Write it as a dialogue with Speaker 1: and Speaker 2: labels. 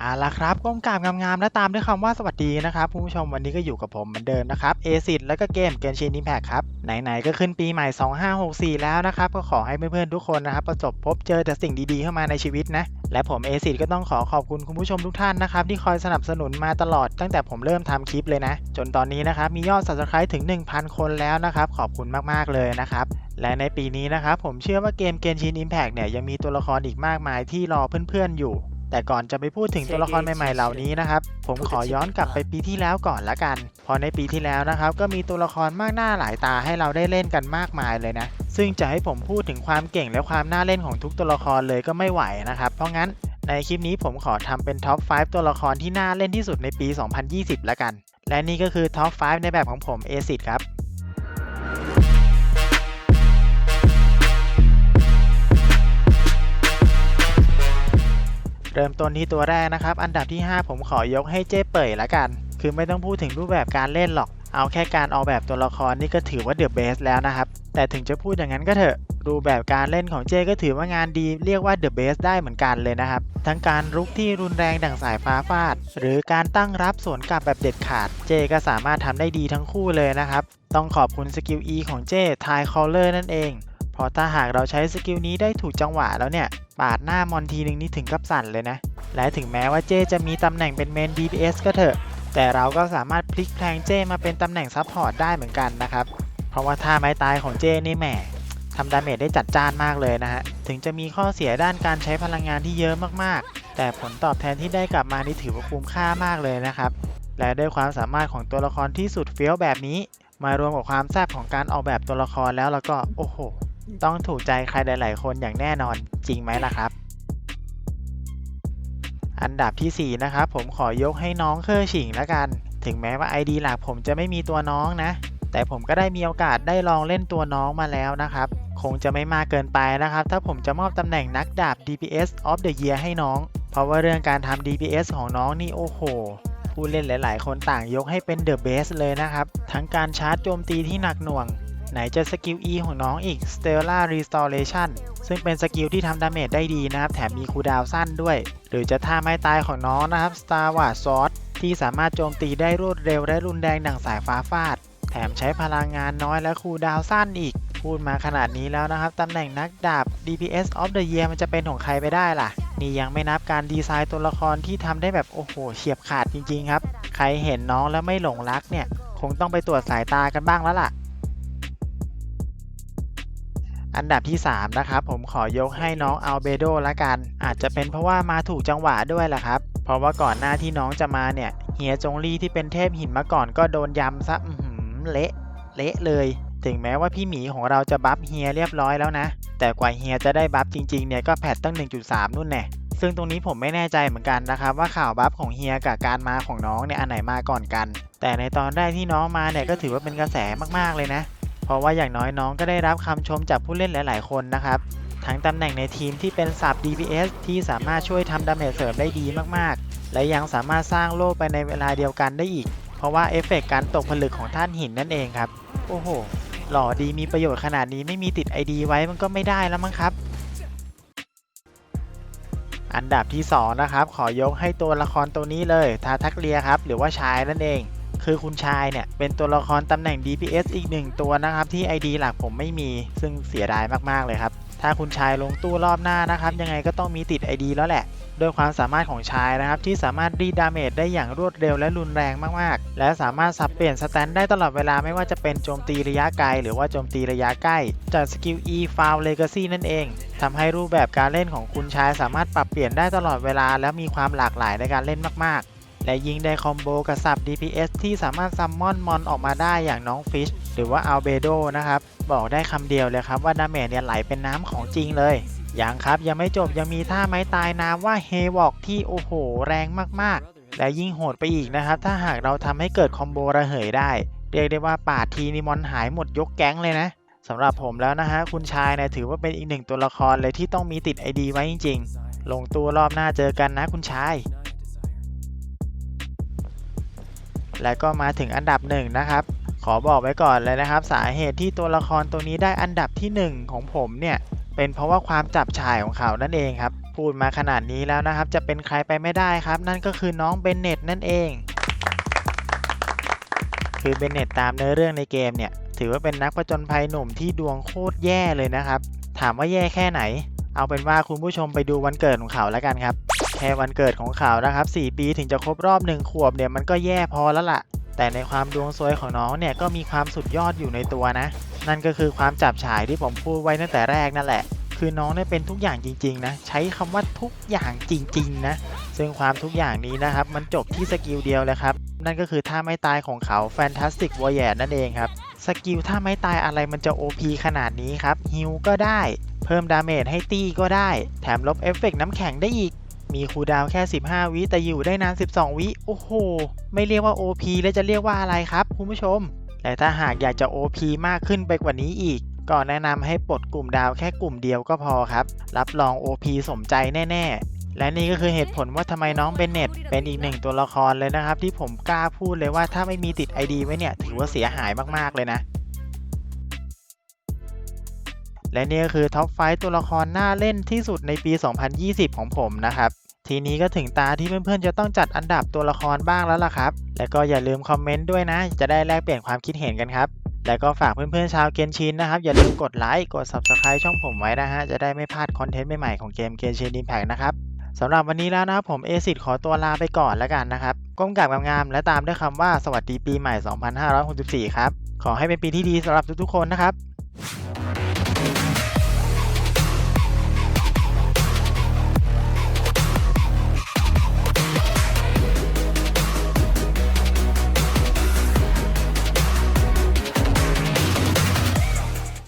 Speaker 1: เอาละครับก้มกราบงามๆและตามด้วยคำว่าสวัสดีนะครับผู้ชมวันนี้ก็อยู่กับผมเหมือนเดิมนะครับเอซิดแล้วก็เกมเกนชินอิมแพคครับ ไหนๆก็ขึ้นปีใหม่ 2564 แล้วนะครับ ก็ขอให้เพื่อนๆทุกคนนะครับ ประสบพบเจอแต่สิ่งดีๆเข้ามาในชีวิตนะ และผมเอซิดก็ต้องขอขอบคุณคุณผู้ชมทุกท่านนะครับ ที่คอยสนับสนุนมาตลอดตั้งแต่ผมเริ่มทำคลิปเลยนะ จนตอนนี้นะครับมียอด subscribe ถึง 1,000 คนแล้วนะครับขอบคุณมากๆเลยนะครับและในปีนี้นะครับผมเชื่อว่าเกมเกนชินอิมแพคเนี่ยยังมีตัวละครอีกมากมายที่รอเพื่อนๆอยู่ แต่ก่อนจะไปพูดถึงตัวละครใหม่ๆเหล่านี้นะครับ ผมขอย้อนกลับไปปีที่แล้วก่อนละกัน พอในปีที่แล้วนะครับ ก็มีตัวละครมากหน้าหลายตาให้เราได้เล่นกันมากมายเลยนะ ซึ่งจะให้ผมพูดถึงความเก่งและความน่าเล่นของทุกตัวละครเลยก็ไม่ไหวนะครับ เพราะงั้นในคลิปนี้ผมขอทำเป็นท็อป 5 ตัวละครที่น่าเล่นที่สุดในปี 2020 ละกัน และนี่ก็คือท็อป 5 ในแบบของผมเอซิดครับ เริ่มต้นที่ตัวแรกนะครับ อันดับที่ 5 ผมขอยกให้เจ้เป่ยละกัน คือไม่ต้องพูดถึงรูปแบบการเล่นหรอก เอาแค่การออกแบบตัวละครนี่ก็ถือว่าเดือะเบสแล้วนะครับ แต่ถึงจะพูดอย่างนั้นก็เถอะ รูปแบบการเล่นของเจ้ก็ถือว่างานดี เรียกว่าเดอะเบสได้เหมือนกันเลยนะครับ ทั้งการรุกที่รุนแรงดั่งสายฟ้าฟาด หรือการตั้งรับสวนกลับแบบเด็ดขาด เจก็สามารถทำได้ดีทั้งคู่เลยนะครับ ต้องขอบคุณสกิล E ของเจ้ทายคอลเลอร์นั่นเอง พราะถ้าหากเราใช้สกิลนี้ได้ถูกจังหวะแล้วเนี่ย ปาดหน้ามอนทีนึงนี่ถึงกับสั่นเลยนะ และถึงแม้ว่าเจจะมีตำแหน่งเป็นเมน DPS ก็เถอะ แต่เราก็สามารถพลิกแพลงเจมาเป็นตำแหน่งซัพพอร์ตได้เหมือนกันนะครับ เพราะว่าท่าไม้ตายของเจนี่แหมทำดาเมจได้จัดจ้านมากเลยนะฮะ ถึงจะมีข้อเสียด้านการใช้พลังงานที่เยอะมากๆ แต่ผลตอบแทนที่ได้กลับมานี่ถือว่าคุ้มค่ามากเลยนะครับ และด้วยความสามารถของตัวละครที่สุดเฟี้ยวแบบนี้ มารวมกับความแซ่บของการออกแบบตัวละครแล้วแล้วก็โอ้โห ต้องถูกใจใครหลาย ๆ คนอย่างแน่นอนจริงไหมล่ะครับ อันดับทีสี่4 นะครับ ผมขอยกให้น้องเคอร์ฉิงละกัน ถึงแม้ว่า ID หลักผมจะไม่มีตัวน้องนะ แต่ผมก็ได้มีโอกาสได้ลองเล่นตัวน้องมาแล้วนะครับ คงจะไม่มากเกินไปนะครับ ถ้าผมจะมอบตำแหน่งนักดาบ DPS of the Year ให้น้อง เพราะว่าเรื่องการทำ DPS ของน้องนี่โอ้โหผู้เล่นหลาย ๆ คนต่างยกให้เป็น The Best เลยนะครับ ทั้งการชาร์จโจมตีที่หนักหน่วง ไหนจะสกิล E ของน้องอีก Stellar Restoration ซึ่งเป็นสกิลที่ทำดาเมจได้ดีนะครับ แถมมีคูดาวสั้นด้วย หรือจะท่าไม้ตายของน้องนะครับ Star Wars Sword ที่สามารถโจมตีได้รวดเร็วและรุนแรงดังสายฟ้าฟาด แถมใช้พลังงานน้อยและคูดาวสั้นอีก พูดมาขนาดนี้แล้วนะครับ ตำแหน่งนักดาบ DPS of the Year มันจะเป็นของใครไปได้ล่ะ นี่ยังไม่นับการดีไซน์ตัวละครที่ทำได้แบบโอ้โหเฉียบขาดจริงๆครับ ใครเห็นน้องแล้วไม่หลงรักเนี่ย คงต้องไปตรวจสายตากันบ้างแล้วล่ะ อันดับที่ 3 นะครับ ผมขอยกให้น้องอัลเบโดละกัน อาจจะเป็นเพราะว่ามาถูกจังหวะด้วยแหละครับ เพราะว่าก่อนหน้าที่น้องจะมาเนี่ยเฮียจงลี่ที่เป็นเทพหินมาก่อนก็โดนยำซะหือเละเละเลย ถึงแม้ว่าพี่หมีของเราจะบัฟเฮียเรียบร้อยแล้วนะ แต่กว่าเฮียจะได้บัฟจริงๆเนี่ยก็แพทตั้ง 1.3 นู่นแน่ซึ่งตรงนี้ผมไม่แน่ใจเหมือนกันนะครับ ว่าข่าวบัฟของเฮียกับการมาของน้องเนี่ยอันไหนมาก่อนกัน แต่ในตอนแรกที่น้องมาเนี่ยก็ถือว่าเป็นกระแสมากๆเลยนะ เพราะว่าอย่างน้อยน้องก็ได้รับคำชมจากผู้เล่นหลาย ๆ คนนะครับทั้งตำแหน่งในทีมที่เป็นสับ DPS ที่สามารถช่วยทำดาเมจเสริมได้ดีมากๆ และยังสามารถสร้างโล่ไปในเวลาเดียวกันได้อีก เพราะว่าเอฟเฟกต์การตกผลึกของท่านหินนั่นเองครับ โอ้โห หล่อดีมีประโยชน์ขนาดนี้ไม่มีติด ID ไว้มันก็ไม่ได้แล้วมั้งครับ อันดับที่ 2 นะครับ ขอยกให้ตัวละครตัวนี้เลย ทาทักเลียครับ หรือว่าชายนั่นเอง คือคุณชายเนี่ย เป็นตัวละครตำแหน่ง DPS อีกหนึ่งตัวนะครับ ที่ ID หลักผมไม่มีซึ่งเสียดายมาก ๆ เลยครับ ถ้าคุณชายลงตู้รอบหน้านะครับ ยังไงก็ต้องมีติด ID แล้วแหละด้วยความสามารถของชายนะครับ ที่สามารถรีดดาเมจได้อย่างรวดเร็วและรุนแรงมากๆ และสามารถสับเปลี่ยนสแตนได้ตลอดเวลาไม่ว่าจะเป็นโจมตีระยะไกล หรือว่าโจมตีระยะใกล้ จากสกิล E Foul Legacy นั่นเองทำให้รูปแบบการเล่นของคุณชายสามารถปรับเปลี่ยนได้ตลอดเวลา และมีความหลากหลายในการเล่นมากๆ และยิงได้คอมโบกับสับ DPS ที่สามารถซัมมอนมอนออกมาได้อย่างน้องฟิชหรือว่าอัลเบโดนะครับบอกได้คำเดียวเลยครับว่าดาเมจเนี่ยไหลเป็นน้ำของจริงเลยยังครับยังไม่จบยังมีท่าไม้ตายน้ำว่าเฮวอกที่โอ้โห แรงมากๆ และยิ่งโหดไปอีกนะครับ ถ้าหากเราทำให้เกิดคอมโบระเหยได้ เรียกได้ว่าป่าทีนิมอนหายหมดยกแก๊งเลยนะสำหรับผมแล้วนะฮะคุณชายเนี่ยถือว่าเป็นอีกหนึ่งตัวละครเลยที่ต้องมีติด ID ไว้จริง ๆ ลงตัวรอบหน้าเจอกันนะคุณชาย และก็มาถึงอันดับหนึ่งนะครับ ขอบอกไว้ก่อนเลยนะครับ สาเหตุที่ตัวละครตัวนี้ได้อันดับที่หนึ่งของผมเนี่ย เป็นเพราะว่าความจับฉ่ายของเขานั่นเองครับ พูดมาขนาดนี้แล้วนะครับ จะเป็นใครไปไม่ได้ครับ นั่นก็คือน้องเบนเน็ตนั่นเอง คือเบนเน็ตตามเนื้อเรื่องในเกมเนี่ย ถือว่าเป็นนักผจญภัยหนุ่มที่ดวงโคตรแย่เลยนะครับ ถามว่าแย่แค่ไหน เอาเป็นว่าคุณผู้ชมไปดูวันเกิดของเขาแล้วกันครับ แค่วันเกิดของเขานะครับ 4 ปีถึงจะครบรอบหนึ่งขวบเนี่ยมันก็แย่พอแล้วล่ะ แต่ในความดวงซวยของน้องเนี่ยก็มีความสุดยอดอยู่ในตัวนะ นั่นก็คือความจับฉายที่ผมพูดไว้ตั้งแต่แรกนั่นแหละ คือน้องเนี่ยเป็นทุกอย่างจริงๆนะ ใช้คำว่าทุกอย่างจริง ๆ นะ ซึ่งความทุกอย่างนี้นะครับ มันจบที่สกิลเดียวเลยครับ นั่นก็คือท่าไม้ตายของเขา Fantastic Voyage นั่นเองครับ สกิลท่าไม้ตายอะไรมันจะ OP ขนาดนี้ครับฮิลก็ได้ เพิ่มดาเมจให้ตี้ก็ได้ แถมลบเอฟเฟกต์น้ำแข็งได้อีก มีคูดาวแค่ 15 วิแต่อยู่ได้นาน 12 วิ โอ้โห ไม่เรียกว่า OP แล้วจะเรียกว่าอะไรครับคุณผู้ชม แต่ถ้าหากอยากจะ OP มากขึ้นไปกว่านี้อีก ก็แนะนำให้ปลดกลุ่มดาวแค่กลุ่มเดียวก็พอครับ รับรอง OP สมใจแน่ๆ และนี่ก็คือเหตุผลว่าทำไมน้องเบนเน็ตเป็นอีกหนึ่งตัวละครเลยนะครับ ที่ผมกล้าพูดเลยว่าถ้าไม่มีติด ID ไว้เนี่ยถือว่าเสียหายมากๆเลยนะ และนี่ก็คือท็อปไฟตัวละครน่าเล่นที่สุดในปี 2020 ของผมนะครับ ทีนี้ก็ถึงตาที่เพื่อนๆจะต้องจัดอันดับตัวละครบ้างแล้วล่ะครับ แล้วก็อย่าลืมคอมเมนต์ด้วยนะ จะได้แลกเปลี่ยนความคิดเห็นกันครับ แล้วก็ฝากเพื่อนๆชาวเกนชินนะครับ อย่าลืมกดไลค์ กด Subscribe ช่องผมไว้นะฮะ จะได้ไม่พลาดคอนเทนต์ใหม่ๆของเกมเกนชิน Impact นะครับสำหรับวันนี้แล้วนะครับผมเอซิดขอตัวลาไปก่อนแล้วกันนะครับ ก้มกราบงามๆและตามด้วยคำว่าสวัสดีปีใหม่ 2564 ครับ ขอให้เป็นปีที่ดีสำหรับทุกๆคนนะครับ